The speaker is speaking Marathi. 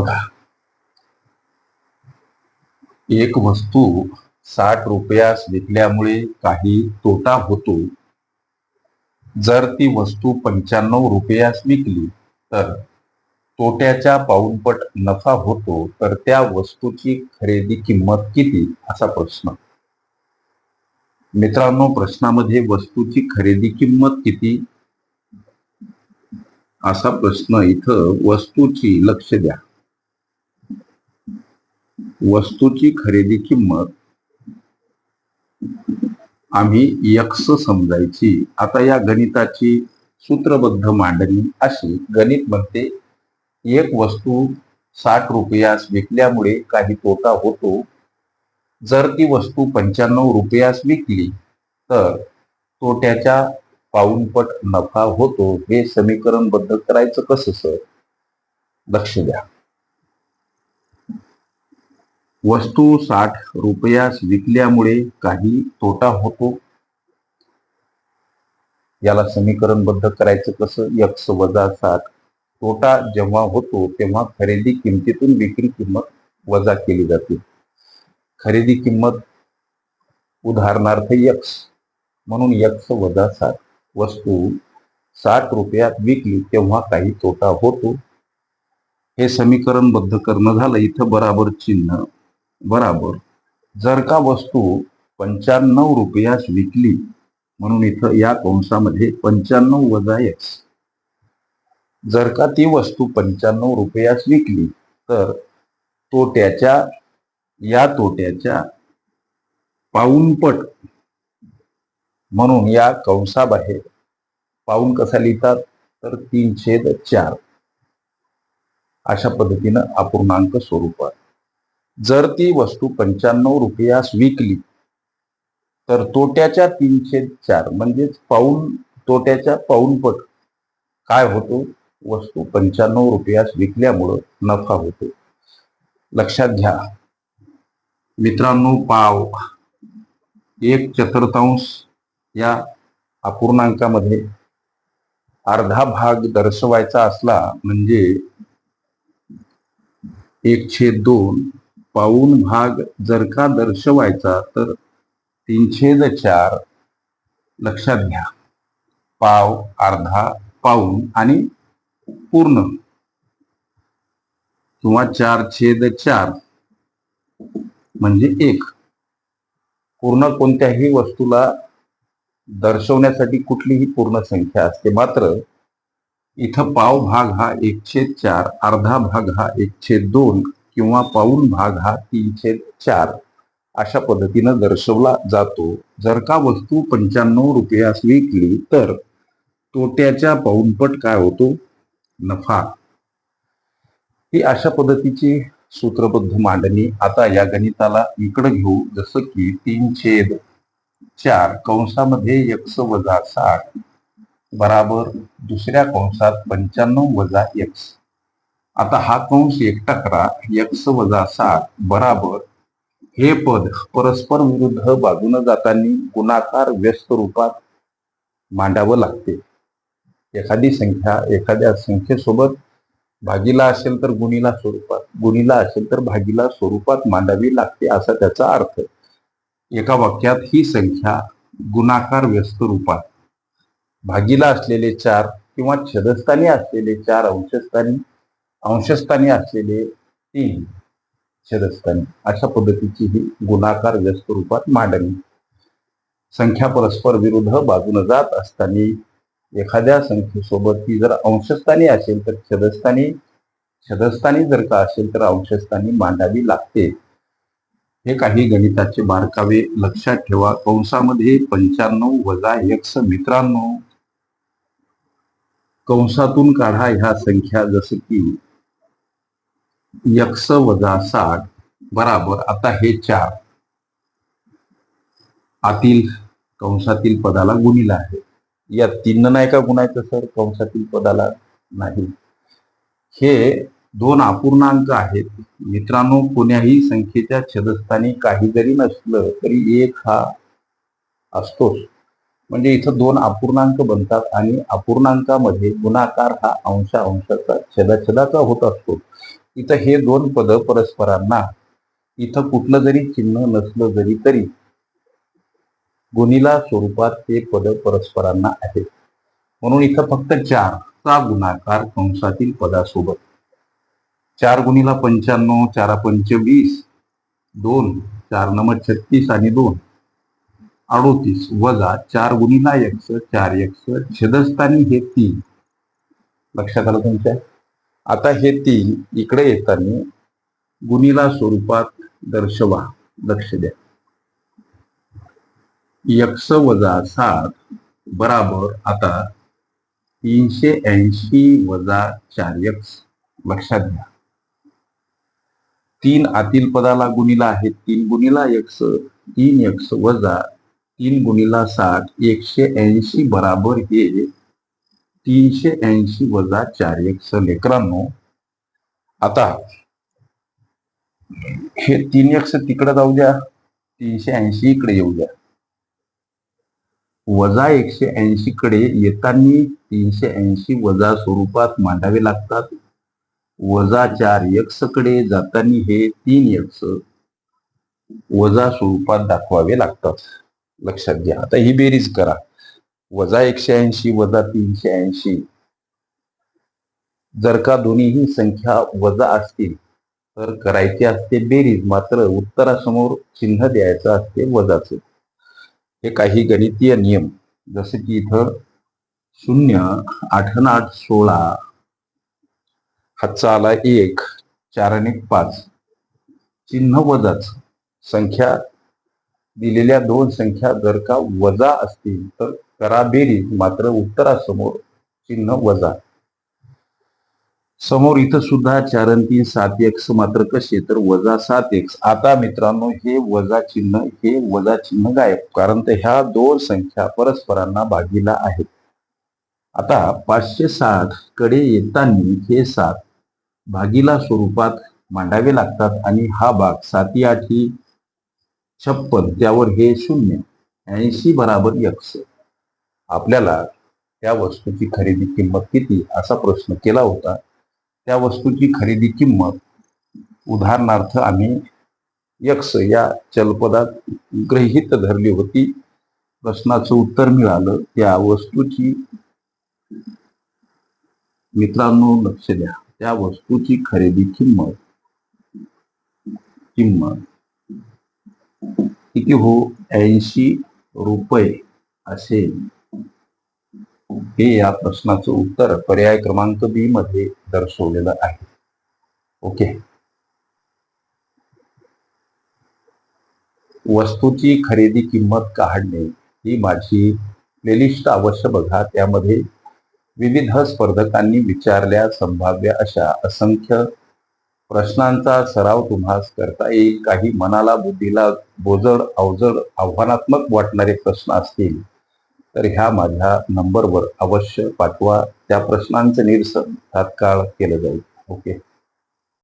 बघा. एक वस्तू साठ रुपयास विकल्यामुळे काही तोटा होतो. जर ती वस्तू पंच्याण्णव रुपयास विकली तर तोट्याच्या पाऊनपट नफा होतो तर त्या वस्तूची खरेदी किंमत किती? असा प्रश्न. मित्रांनो प्रश्नामध्ये वस्तूची खरेदी किंमत किती? असा प्रश्न इथं वस्तूची लक्ष द्या. वस्तूची खरेदी किंमत. आम्ही यक्स समजायची. आता या गणिताची सूत्रबद्ध मांडणी अशी गणित म्हणते एक वस्तू साठ रुपयास विकल्यामुळे काही तोटा होतो. जर ती वस्तू पंच्याण्णव रुपयास विकली तर तोट्याच्या पाऊनपट नफा होतो. हे समीकरण बद्ध करायचं कसं सर? लक्ष द्या. वस्तू साठ रुपयास विकल्यामुळे काही तोटा होतो? याला समीकरणबद्ध करायचं कसं? यक्स वजा साठ. तोटा जेव्हा होतो तेव्हा खरेदी किमतीतून विक्री किंमत वजा केली जाते. खरेदी किंमत उदाहरणार्थ यक्स म्हणून यक्स वजा साठ. वस्तू साठ रुपयात विकली तेव्हा काही तोटा होतो? हे समीकरणबद्ध करणं झालं. इथं बराबर चिन्ह. बराबर. जर का वस्तू पंच्याण्णव रुपयास विकली म्हणून इथं या कंसामध्ये पंच्याण्णव वजा एक्स जर का ती वस्तू पंच्याण्णव रुपयास विकली तर तोट्याच्या या तोट्याच्या पाऊनपट म्हणून या कंसाबाहेर पाऊन कसा लिहितात? तर तीन छेद चार. अशा पद्धतीनं अपूर्णांक स्वरूपात. जर ती वस्तू पंच्याण्णव रुपयास विकली तर तोट्याच्या तीनशे चार म्हणजेच पाऊन तोट्याच्या पाऊनपट काय होतो? वस्तू पंच्याण्णव रुपयास विकल्यामुळं नफा होतो. लक्षात घ्या. मित्रांनो पाव एक चतुर्थांश या अपूर्णांकामध्ये अर्धा भाग दर्शवायचा असला म्हणजे एक छेद दोन पाऊन भाग जर का दर्शवायचा तर तीनशेद चार लक्षात घ्या. पाव अर्धा पाऊन आणि पूर्ण. किंवा चार छेद चार म्हणजे एक. पूर्ण कोणत्याही वस्तूला दर्शवण्यासाठी कुठलीही पूर्ण संख्या असते. मात्र इथं पाव भाग हा एक छेद चार अर्धा भाग हा एक छेद दोन किंवा पाऊल भाग हा तीन छेद चार अशा पद्धतीनं दर्शवला जातो. जर का वस्तू पंच्याण्णव रुपयास विकली तर तोट्याच्या पाऊनपट काय होतो? नफा. ही अशा पद्धतीची सूत्रबद्ध मांडणी आता या गणिताला इकडं घेऊ. जसं की तीन छेद चार कंसामध्ये एक्स वजा साठ बराबर दुसऱ्या कंसात पंच्याण्णव वजा एक्स. आता हा कंस एकटा करा एक्स वजा सात बराबर. हे पद परस्पर विरुद्ध बाजून जाताना गुणाकार व्यस्त रूपात मांडावं लागते. एखादी संख्या एखाद्या संख्येसोबत भागीला असेल तर गुणीला स्वरूपात गुणीला असेल तर भागीला स्वरूपात मांडावी लागते असा त्याचा अर्थ. एका वाक्यात ही संख्या गुणाकार व्यस्त रूपात. भागीला असलेले चार किंवा छदस्थानी असलेले चार अंशस्थानी अंशस्थानी असलेले तीन छेदस्थानी अशा पद्धतीची ही गुणाकार व्यस्त रूपात मांडणी. संख्या परस्पर विरुद्ध बाजूने जात असताना एखाद्या संख्येसोबत ती जर अंशस्थानी असेल तर छदस्थानी छदस्थानी जर का असेल तर अंशस्थानी मांडावी लागते. हे काही गणिताचे बारकावे लक्षात ठेवा. कंसामध्ये पंच्याण्णव वजा एक्स मित्रांनो. कंसातून काढा ह्या संख्या जसं की यक्स वजा साठ बराबर आता हे चार. आतील कंसातील पदाला गुणीला आहे. या तीन नाही का गुणायचं सर? कंसातील पदाला नाही. हे दोन अपूर्णांक आहेत. मित्रांनो कोण्याही संख्येच्या छदस्थानी काही जरी नसलं तरी एक हा असतोच. म्हणजे इथं दोन अपूर्णांक बनतात आणि अपूर्णांकामध्ये गुणाकार हा अंशा अंशाचा छेदाछेदाचा होत असतो. इथं हे दोन पद परस्परांना इथं कुठलं जरी चिन्ह नसलं जरी तरी गुणीला स्वरूपात ते पद परस्परांना आहेत. म्हणून इथं फक्त चार चा गुणाकार कंसातील पदासोबत. चार गुणीला पंच्याण्णव चारा पंच वीस दोन चार नंबर छत्तीस आणि दोन अडोतीस वजा चार गुणीला एक्स चार एक्स छेदस्थानी हे तीन. लक्षात आलं तुमच्या? आता हे तीन इकडे येताना गुणीला स्वरूपात दर्शवा लक्ष द्या. यक्ष वजा सात बराबर आता तीनशे ऐंशी वजा चार यक्ष लक्षात घ्या. तीन आतील पदाला गुणीला आहे तीन गुणीला यक्ष तीन यक्ष वजा तीन गुणीला साठ एकशे ऐंशी बराबर हे तीनशे ऐंशी वजा चार एक्स लेकरांनो आता हे तीन एक्स तिकडे जाऊ द्या तीनशे ऐंशी इकडे येऊ द्या. वजा एकशे ऐंशी कडे येताना तीनशे ऐंशी वजा स्वरूपात मांडावे लागतात. वजा चार एक्सकडे जाताना हे तीन एक्स वजा स्वरूपात दाखवावे लागतात. लक्षात घ्या. आता ही बेरीज करा. वजा एकशे ऐंशी वजा तीनशे ऐंशी. जर का दोन्हीही संख्या वजा असतील तर करायचे असते बेरीज. मात्र उत्तरासमोर चिन्ह द्यायचं असते वजाच. हे काही गणितीय नियम. जसे की इथं शून्य आठ आणि आठ सोळा. हातचा आला एक चार आणि एक पाच. चिन्ह वजाच. संख्या दिलेल्या दोन संख्या जर का वजा असतील तर करा बेरीज मात्र उत्तरासमोर चिन्ह वजा. समोर इथं सुद्धा चार तीन सात एक्स मात्र कसे? तर वजा सात एक्स आता मित्रांनो हे वजा चिन्ह हे वजा चिन्ह गायब कारण तर ह्या दोन संख्या परस्परांना भागीला आहेत. आता पाचशे साठकडे येताना हे सात भागीला स्वरूपात मांडावे लागतात आणि हा भाग साती आठी छप्पन त्यावर हे शून्य. ऐंशी बराबर यक्ष आपल्याला त्या वस्तूची खरेदी किंमत किती असा प्रश्न केला होता. त्या वस्तूची खरेदी किंमत उदाहरणार्थ आम्ही यक्स या चलपदात गृहीत धरली होती. प्रश्नाचं उत्तर मिळालं त्या वस्तूची मित्रांनो लक्ष द्या. त्या वस्तूची खरेदी किंमत किंमत किती हो? ऐंशी रुपये असेल. हे या प्रश्नाचं उत्तर पर्याय क्रमांक बी मध्ये दर्शवलेलं आहे. ओके. वस्तूची खरेदी किंमत काढणे ही माझी प्लेलिस्ट अवश्य बघा. त्यामध्ये विविध स्पर्धकांनी विचारल्या संभाव्य अशा असंख्य प्रश्नांचा सराव तुम्हास करता येईल. काही मनाला बुद्धीला बोजड अवजड आव्हानात्मक वाटणारे प्रश्न असतील. तर ह्या माझ्या नंबरवर अवश्य पाठवा. त्या प्रश्नांचं निरसन तात्काळ केलं जाईल. ओके?